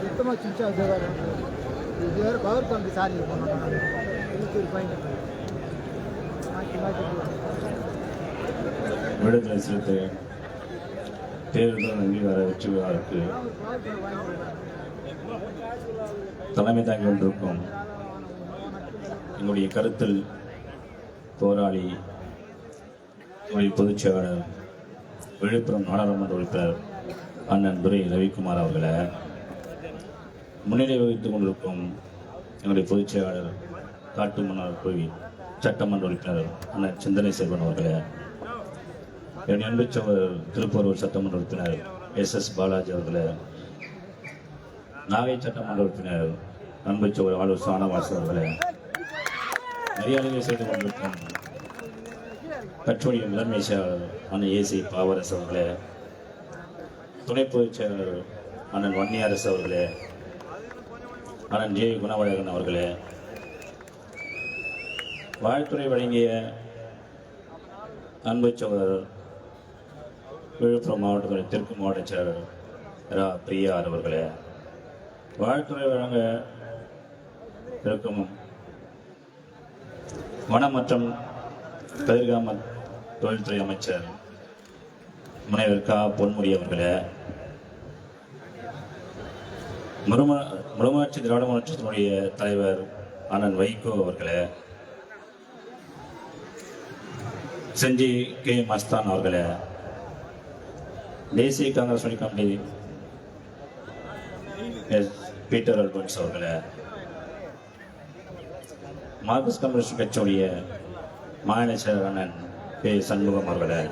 சுத்தமாக சுவிட்ச் ஆஃப் தான் இது வேறு பவர் கம்பி சாரி பண்ணணும் இதுக்கு ஒரு பாயிண்ட் மாற்றி மாற்றி விடுதலை சிறுத்தை தேர்தல் அங்கீகார வெற்றி விழாவுக்கு தலைமை தாங்கி கொண்டிருக்கும் எங்களுடைய கருத்தில் போராளி எங்களுடைய பொதுச் செயலாளர் விழுப்புரம் நாடாளுமன்ற உறுப்பினர் அண்ணன் துரை ரவிக்குமார் அவர்களை முன்னிலை வகித்துக் கொண்டிருக்கும் எங்களுடைய பொதுச் செயலாளர் காட்டுமன்னார் கோவில் சட்டமன்ற உறுப்பினர் அண்ணன் சிந்தனை செல்வன் அவர்களை என் அன்பு சோழர் திருப்பூர் சட்டமன்ற உறுப்பினர் எஸ் எஸ் பாலாஜி அவர்களை நாகை சட்டமன்ற உறுப்பினர் அன்பு சோழர் ஆலூர் சானவாசு அவர்களை மரியாதையை செய்து கொண்டிருக்கும் கட்சியுடைய முதன்மை செயலாளர் அண்ணன் ஏசி பாவரசு அவர்களே துணை பொதுச் செயலாளர் அண்ணன் வன்னியரசு அவர்களே அண்ணன் ஜே குணவழகன் அவர்களே வாழ்த்துறை வழங்கிய அன்பு சகோதரர் விழுப்புரம் மாவட்டத்துடைய தெற்கு மாவட்ட செயலர் ரா. பிரியார் அவர்களே வாழ்த்துறை வழங்க இருக்கும் வனம் மற்றும் கதிர்காம தொழில்துறை அமைச்சர் முனைவர் கா பொன்முடி அவர்களே. முரும திராவிட முன்னேற்றத்தினுடைய தலைவர் அண்ணன் வைகோ அவர்களே. செஞ்சி கே மஸ்தான் அவர்களே. தேசிய காங்கிரஸ் மணி கமிட்டி எஸ் பீட்டர் அல்பன்ஸ் அவர்களே. மார்க்சிஸ்ட் கம்யூனிஸ்ட் கட்சியுடைய மாநில செயலர் அண்ணன் கே சண்முகம் அவர்களே.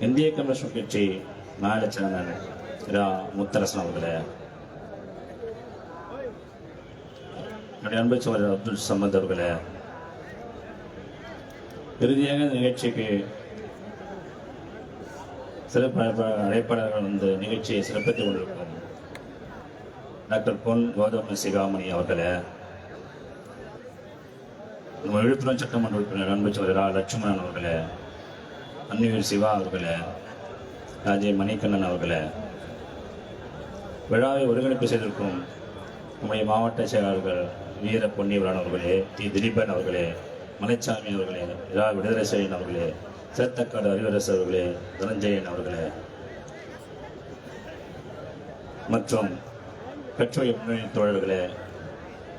இந்திய கம்யூனிஸ்ட் கட்சி மாநில ரா முத்தரசன் அவர்களே. என்னுடைய அன்பு சோழர் அப்துல் சமத் அவர்களே. இறுதியாக இந்த நிகழ்ச்சிக்கு சிறப்பு அழைப்பாளர்கள் வந்து நிகழ்ச்சியை சிறப்பித்துக் கொண்டிருக்கும் டாக்டர் பொன் கௌதம சிகாமணி அவர்களே. நம்ம விழுப்புரம் சட்டமன்ற உறுப்பினர் அன்பு சோதரர் ரா லட்சுமணன் அவர்களே அன்னியூர் சிவா அவர்களே ராஜே மணிகண்ணன் அவர்களே விழாவை ஒருங்கிணைப்பு செய்திருக்கும் நம்முடைய மாவட்ட செயலாளர்கள் வீர பொன்னிவரன் அவர்களே டி. திலீபன் அவர்களே மலைச்சாமி அவர்களே இரா. விடுதலை செயலன் அவர்களே சேத்தக்காடு அறிவரசு அவர்களே தனஞ்சயன் அவர்களே மற்றும் கட்சியுடைய முன்னணி தோழர்களே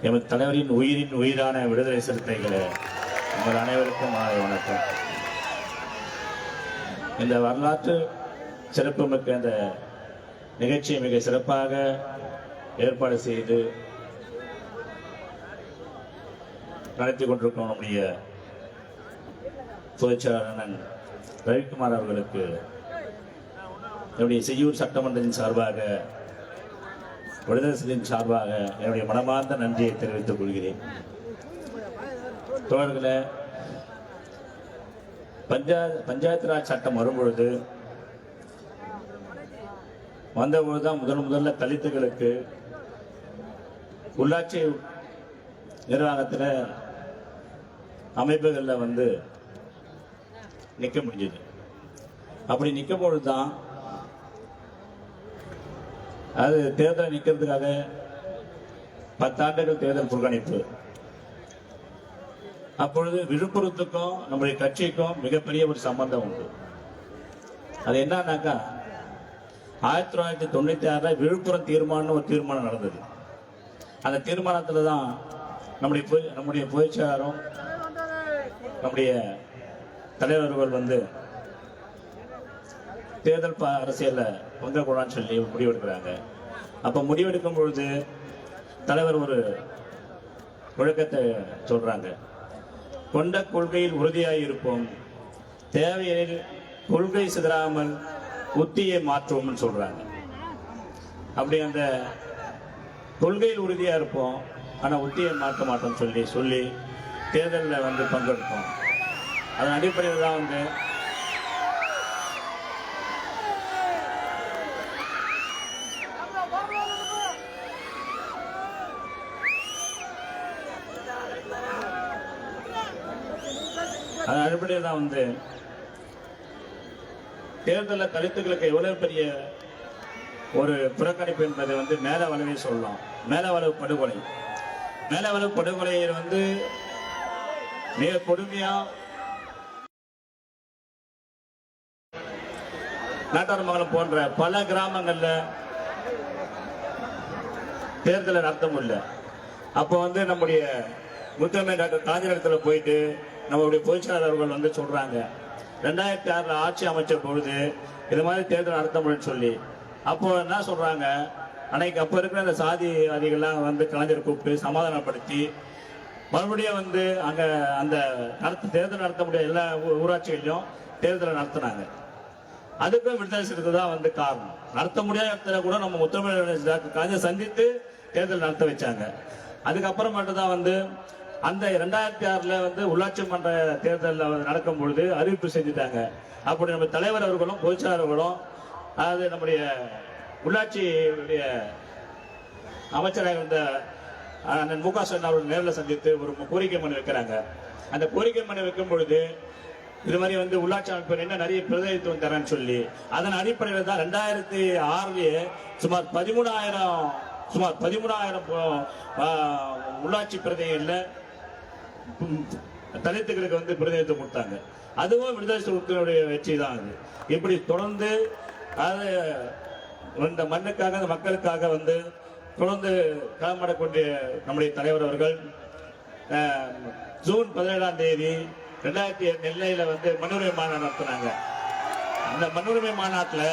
எமது தலைவரின் உயிரின் உயிரான விடுதலை சிறுத்தைகளே உங்கள் அனைவருக்கும் மாலை வணக்கம். இந்த வரலாற்று சிறப்புமிக்க இந்த நிகழ்ச்சியை மிக சிறப்பாக ஏற்பாடு செய்து நடத்தி கொண்டிருக்கும் நம்முடைய பொதுச்செயலாளர் ரவிக்குமார் அவர்களுக்கு. என்னுடைய செய்யூர் சட்டமன்றத்தின் சார்பாக விடுதலை சார்பாக என்னுடைய மனமார்ந்த நன்றியை தெரிவித்துக் கொள்கிறேன். தோழர்களே பஞ்சாயத்து பஞ்சாயத்து ராஜ் சட்டம் வரும்பொழுது வந்தபொழுது தான் முதல் முதல்ல தலித்துகளுக்கு உள்ளாட்சி நிர்வாகத்தில் அமைப்புகளில் வந்து நிற்க முடிஞ்சது. அப்படி நிற்கும் பொழுது தான் அது தேர்தல் நிற்கிறதுக்காக பத்தாண்டுகள் தேர்தல் புறக்கணிப்பு. அப்பொழுது விழுப்புரத்துக்கும் நம்முடைய கட்சிக்கும் மிகப்பெரிய ஒரு சம்பந்தம் உண்டு. அது என்னன்னாக்கா ஆயிரத்தி தொள்ளாயிரத்தி தொண்ணூத்தி ஆறுல விழுப்புரம் தீர்மானம் ஒரு தீர்மானம் நடந்தது. அந்த தீர்மானத்துல தான் நம்முடைய நம்முடைய பொதுச் நம்முடைய தலைவர்கள் வந்து தேர்தல் ப- பங்கக்கூடாதுன்னு சொல்லி முடிவெடுக்கிறாங்க. அப்போ முடிவெடுக்கும் பொழுது தலைவர் ஒரு முழக்கத்தை சொல்கிறாங்க கொண்ட கொள்கையில் உறுதியாக இருப்போம். தேவையில் கொள்கை சிதறாமல் உத்தியை மாற்றுவோம்னு சொல்கிறாங்க அப்படி அந்த கொள்கையில் உறுதியாக இருப்போம். ஆனால் உத்தியை மாற்ற மாட்டோம்னு சொல்லி சொல்லி தேர்தலில் வந்து பங்கெடுப்போம். அதன் அடிப்படையில் தான் வந்து அதன் அடிப்படையில் தான் வந்து தேர்தலில் தலித்துகளுக்கு எவ்வளவு பெரிய ஒரு புறக்கணிப்பு என்பதை வந்து மேலவளவே சொல்லலாம். மேலவளவு படுகொலை. மேலவளவு படுகொலையில் வந்து மிக கொடுமையா நாட்டார்மங்கலம் போன்ற பல கிராமங்களில் தேர்தலை நடத்த முடியல. அப்போ வந்து நம்முடைய முத்தமிழ் டாக்டர் காஞ்சிரத்தில் போயிட்டு நம்மளுடைய பொதுச்செயலாளர் அவர்கள் வந்து சொல்றாங்க. ரெண்டாயிரத்தி ஆறுல ஆட்சி அமைச்ச பொழுது இது மாதிரி தேர்தல் நடத்த முடியும்னு சொல்லி. அப்போ என்ன சொல்றாங்க? அன்னைக்கு அப்போ இருக்கிற அந்த சாதிவாதிகள்லாம் வந்து கலைஞர் கூப்பிட்டு சமாதானப்படுத்தி மறுபடியும் வந்து அங்க அந்த நடத்த தேர்தல் நடத்த முடியாத எல்லா ஊராட்சிகளையும் தேர்தலை நடத்தினாங்க. அதுக்கும் விடுதலை சிறுத்தை தான் வந்து காரணம். நடத்த முடியாத இடத்துல கூட நம்ம முத்தமிழ் கலைஞர் சந்தித்து தேர்தல் நடத்த வச்சாங்க. அதுக்கப்புறம் மட்டும் தான் வந்து அந்த ரெண்டாயிரத்தி ஆறுல வந்து உள்ளாட்சி மன்ற தேர்தலில் வந்து நடக்கும் பொழுது அறிவிப்பு செஞ்சுட்டாங்க. அப்படி நம்ம தலைவர் அவர்களும் பொதுச்செயலாளர் அதாவது நம்முடைய உள்ளாட்சியுடைய அமைச்சராக இருந்த அண்ணன் மு க ஸ்டாலின் அவர்கள் நேரில் சந்தித்து ஒரு கோரிக்கை மனு வைக்கிறாங்க. அந்த கோரிக்கை மனு வைக்கும் பொழுது இது மாதிரி வந்து உள்ளாட்சி அமைப்பு என்ன நிறைய பிரதிநிதித்துவம் தரேன்னு சொல்லி அதன் அடிப்படையில் தான் ரெண்டாயிரத்தி ஆறுலயே சுமார் பதிமூணாயிரம் சுமார் பதிமூணாயிரம் உள்ளாட்சி பிரதிகளில் தலித்துகளுக்கு வந்து பிரதிநிதித்துவம் கொடுத்தாங்க. அதுவும் விடுதலை சிறுத்தைகளுடைய வெற்றி தான் அது. இப்படி தொடர்ந்து அது இந்த மண்ணுக்காக இந்த மக்களுக்காக வந்து தொடர்ந்து களமாடக்கூடிய நம்முடைய தலைவர் அவர்கள் ஜூன் பதினேழாம் தேதி ரெண்டாயிரத்தி நெல்லையில் வந்து மண்ணுரிமை மாநாடு நடத்தினாங்க. அந்த மண்ணுரிமை மாநாட்டில்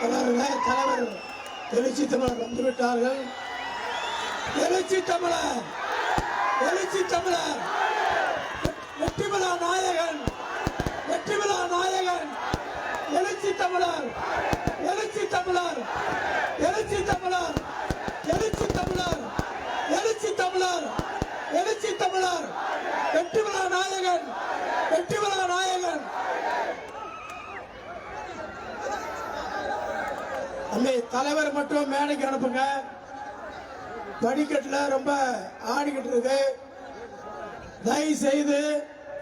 தலைவர்களே தலைவர் எழுச்சி தமிழர் வந்துவிட்டார்கள். எழுச்சி தமிழர் எழுச்சி தமிழர். வெற்றி விழா நாயகன் வெற்றி விழா நாயகன். எழுச்சி தமிழர் எழுச்சி தமிழர் எழுச்சி தமிழர் எழுச்சி தமிழர் எழுச்சி தமிழர் எழுச்சி தமிழர் வெற்றி விழா நாயகன் வெற்றி விழா நாயகன் தம்பி மட்டும் மேடைக்கு அனுப்புங்க. படிக்கட்டுல ரொம்ப ஆடிக்கிட்டு இருக்கு. தயவு செய்து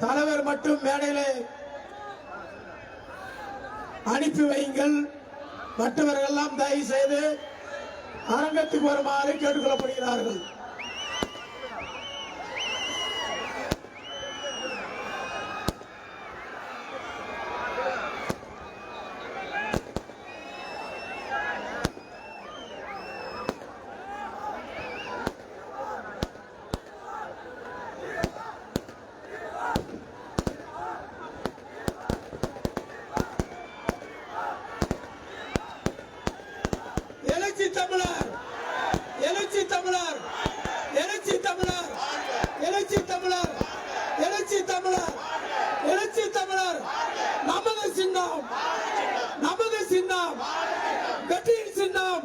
தலைவர் மட்டும் மேடையில அனுப்பி வையுங்கள். மற்றவர்கள் எல்லாம் தயவு செய்து அரங்கத்துக்கு வருமாறு கேட்டுக்கொள்ளப்படுகிறார்கள் எழுச்சி தமிழர் எழுச்சி தமிழர் எழுச்சி தமிழர் எழுச்சி தமிழர் எழுச்சி தமிழர் எழுச்சி தமிழர் நமது சின்னம் நமது சின்னம் வெற்றியின் சின்னம்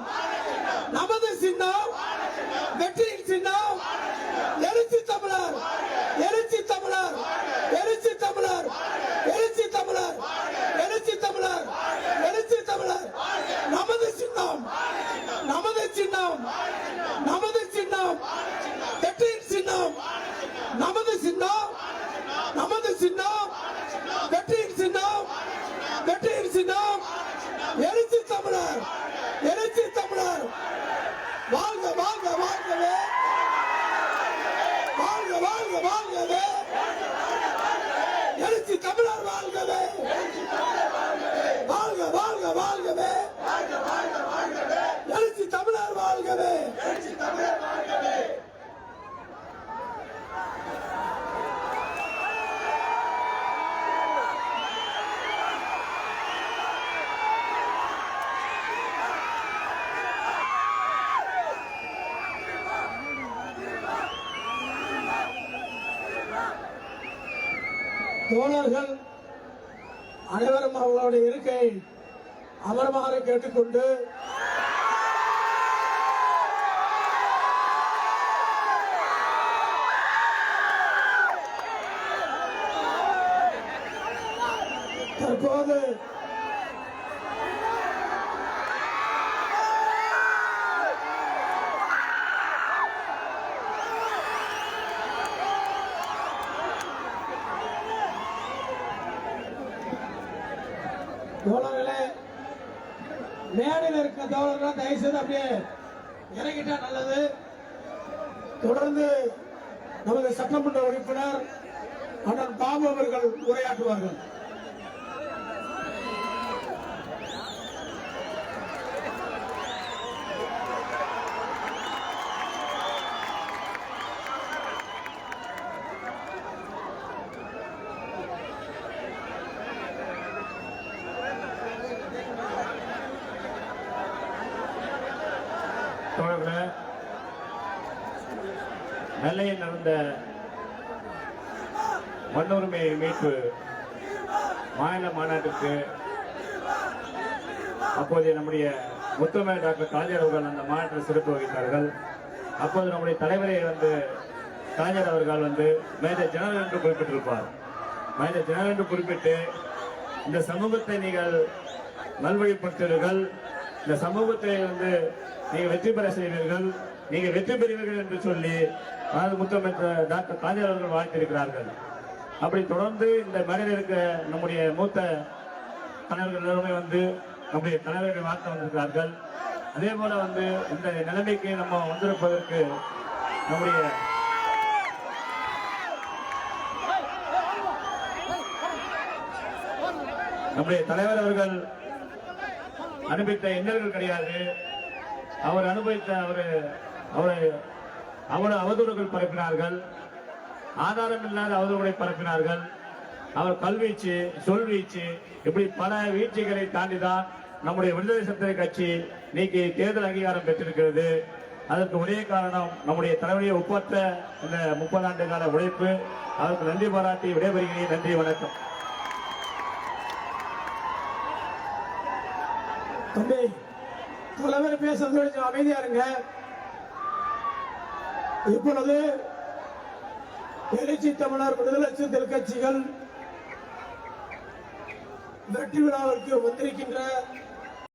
நமது சின்னம் வெற்றியின் சின்னம் எழுச்சி தமிழர். எழுச்சி தமிழர். எழுச்சி தமிழர். எழுச்சி தமிழர். எழுச்சி தமிழர். எழுச்சி தமிழர். நமது சின்னம். நமது சின்னம். நமது சின்னம். வெற்றியின் சின்னம். நமது சின்னம். நமது சின்னம். தோழர்கள் அனைவரும் அவர்களுடைய இருக்கை அமரமாக கேட்டுக்கொண்டு தற்போது தோழர்களே மேடையில் இருக்கிற தோழர்கள் தயவு செய்து அப்படியே இறங்கிட்டா நல்லது. தொடர்ந்து நமது சட்டமன்ற உறுப்பினர் அண்ணன் பாபு அவர்கள் உரையாற்றுவார்கள் தோழர்களே நெல்லையில் மண்ணுரிமை மீட்பு மாநில மாநாட்டுக்கு அப்போது நம்முடைய முத்தமே டாக்டர் கலைஞர் அவர்கள் அந்த மாநாட்டில் சிறப்பு வகித்தார்கள். அப்போது நம்முடைய தலைவரை வந்து கலைஞர் அவர்கள் வந்து மேஜர் ஜெனரல் என்று குறிப்பிட்டிருப்பார். மேஜர் ஜெனரல் என்று குறிப்பிட்டு இந்த சமூகத்தை நீங்கள் நல்வழிப்படுத்துவீர்கள். இந்த சமூகத்தை வந்து நீங்கள் வெற்றி பெற செய்வீர்கள். நீங்கள் வெற்றி பெறுவீர்கள் என்று சொல்லி அதாவது முத்தமிழ் டாக்டர் கலைஞர் அவர்கள் வாழ்த்திருக்கிறார்கள் அப்படி தொடர்ந்து இந்த மேடையில் இருக்க நம்முடைய மூத்த தலைவர்கள் எல்லாருமே வந்து நம்முடைய தலைவர்கள் வாழ்த்து வந்திருக்கிறார்கள். அதே போல வந்து இந்த நிலைமைக்கு நம்ம வந்திருப்பதற்கு நம்முடைய நம்முடைய தலைவர் அவர்கள் அனுபவித்த இன்னல்கள் கிடையாது. அவர் அனுபவித்த அவர் அவரை அவர் அவதூறுகள் பரப்பினார்கள். ஆதாரம் இல்லாத அவதூறுகளை பரப்பினார்கள். அவர் கல்வீச்சு சொல்வீச்சு இப்படி பல வீழ்ச்சிகளை தாண்டிதான் நம்முடைய விடுதலை சிறுத்தை கட்சி இன்னைக்கு தேர்தல் அங்கீகாரம் பெற்றிருக்கிறது. அதற்கு ஒரே காரணம் நம்முடைய தலைமையை ஒப்பற்ற இந்த முப்பது ஆண்டு கால உழைப்பு. அதற்கு நன்றி பாராட்டி விடைபெறுகிறேன். நன்றி வணக்கம் தம்பி தலைவர் பேசுறது கொஞ்சம் அமைதியா இருங்க. இப்பொழுது எழுச்சி தமிழர் விடுதலை சிறுத்தைகள் கட்சிகள் வெற்றி விழாவிற்கு வந்திருக்கின்ற